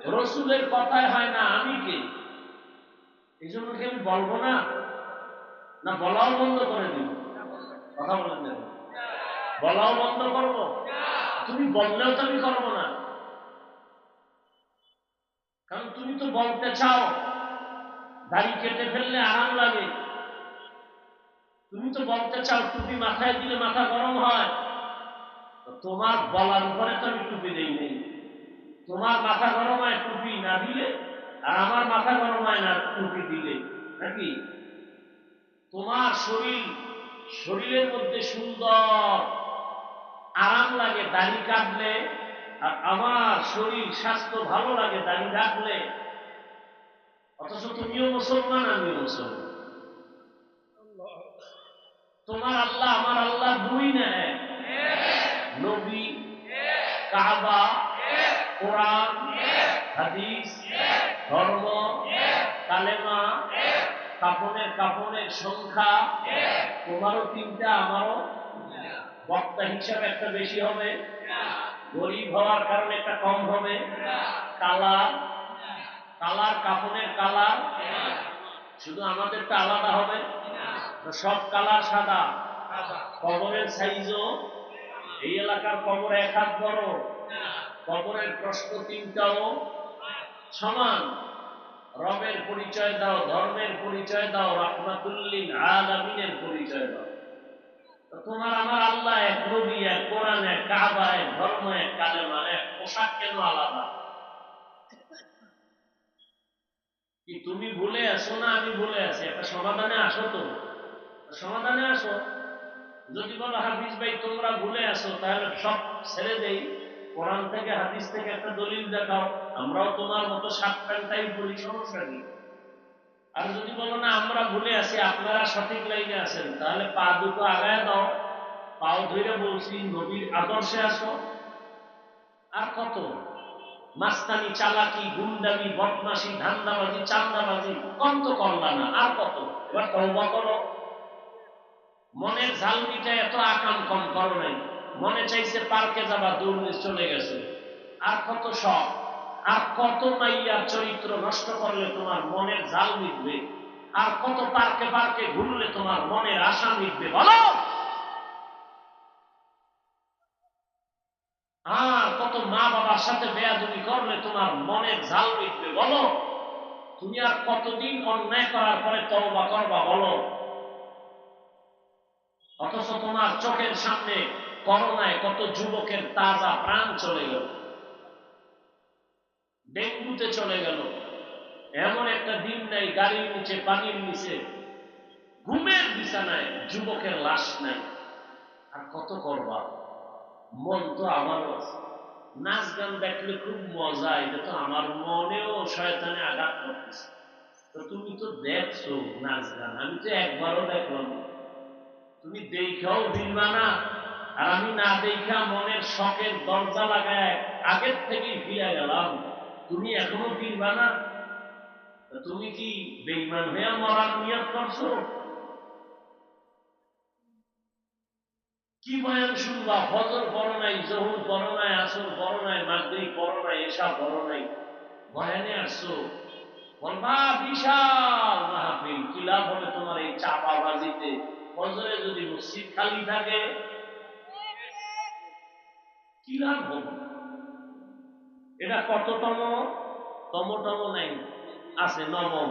রসুলের কথায় হয় না, আমি কে? এই জন্য কি আমি বলব না? না, বলাও বন্ধ করে দিব কথা বলেন না। বলাও বন্ধ করব? তুমি বললেও তো আমি করব না। কারণ তুমি তো বলতে চাও, দাড়ি কেটে ফেললে আরাম লাগে। তুমি তো বলতে চাও, টুপি মাথায় দিলে মাথা গরম হয়। তোমার বলার উপরে তো আমি টুপি দেই নেই। তোমার মাথা গরম হয় টুপি না দিলে, আর আমার মাথা গরম হয় না টুপি দিলে, নাকি? তোমার শরীর, শরীরের মধ্যে সুন্দর, আরাম লাগে দাড়ি কাটলে, আর আমার শরীর স্বাস্থ্য ভালো লাগে দাড়ি রাখলে অথচ তুমিও মুসলমান, আমিও মুসলমান। তোমার আল্লাহ, আমার আল্লাহ দুই নেয়। নবী, কাবা কোরআন? হাদিস? ধর্ম? কালেমা? কাপনের কাপনের সংখ্যা? তোমারও তিনটা আমারও? বক্তা হিসাবে একটা বেশি হবে। গরিব হওয়ার কারণে একটা কম হবে। কালার? কালার কাপনের কালার? শুধু আমাদেরটা আলাদা হবে। সব কালার সাদা। কবরের সাইজও। এই এলাকার কবর এক হাত বড়। কবরের প্রশ্ন তিনটাও সমান। রবের পরিচয় দাও, ধর্মের পরিচয় দাও রহমাতুল্লিন আলামিনের পরিচয় দাও। তোমার আমার আল্লাহ এক নবী, এক কোরআন, এক কাবা, এক ধর্ম, এক কালেমা, এক পোশাক কেন আলাদা? কি তুমি ভুলে আসো না আমি ভুলে আছি? একটা সমাধানে আসো তো। সমাধানে আসো। যদি বলো হাদিস ভাই, তোমরা ভুলে আসো, তাহলে সব ছেড়ে দেই। কোরআন থেকে, হাদিস থেকে একটা দলিল দেখাও। আমরাও তোমার মতো সাত প্যান্টাই বলি, সমস্যা নেই আর যদি বলো, না, আমরা ভুলে আছি, আপনারা সঠিক লাইনে আছেন, তাহলে পা দুটো আগায় দাও। পাও ধরে বলছি, নবীর আদর্শে আসো। আর কত? মাস্তানি, চালাকি, গুন্ডামি বদমাসি ধান্দাবাজি, চান্দাবাজি কম তো করলা না আর কত? এবার তওবা করো। মনের ঝালমিটা এত আকাম কম করো নাই। মনে চাইছে পার্কে যাবা দৌড়ে চলে গেছে। আর কত শখ, আর কত মাইয়ার চরিত্র নষ্ট করলে তোমার মনের ঝাল মিটবে, আর কত পার্কে পার্কে ঘুরলে তোমার মনের আশা মিটবে, বলো? আর কত মা বাবার সাথে বেয়াদুমি করলে তোমার মনের ঝাল মিটবে, বলো? তুমি আর কতদিন অন্যায় করার পরে তওবা করবা, বলো? অথচ তোমার চোখের সামনে করোনায় কত যুবকের তাজা প্রাণ চলে গেল। ডেঙ্গুতে চলে গেল। এমন একটা দিন নাই, গাড়ির নিচে, পানির নিচে। ঘুমের বিছানায় যুবকের লাশ নাই। আর কত করবা? মন তো আমারও আছে। নাচ গান দেখলে খুব মজা, এটা তো আমার মনেও শয়তানে আঘাত করতেছে। তো তুমি তো দেখছ নাচ গান, আমি তো একবারও দেখলাম তুমি দেখাও দিলবা না। আর আমি না দেখা মনের শখের দরজা লাগায় আগের থেকেই ফিরে গেলাম। তুমি এখনও ফিরবা না? তুমি কি বেইমান হয়ে মরার নিয়ত করছ? কি বয়ান শুনবা? ফজর পড়ো নাই, জহুর পড়ো নাই, আসর পড়ো নাই, মাগরিব পড়ো নাই এসা পড়ো নাই। বয়ানে আসছো। বলবা, বিশাল মাহফিল, কি লাভ হবে তোমার এই চাপাবাজিতে? ফজরে যদি মসজিদ খালি থাকে কি লাভ হবে এটা কততম? তমতম নাই আছে নবম।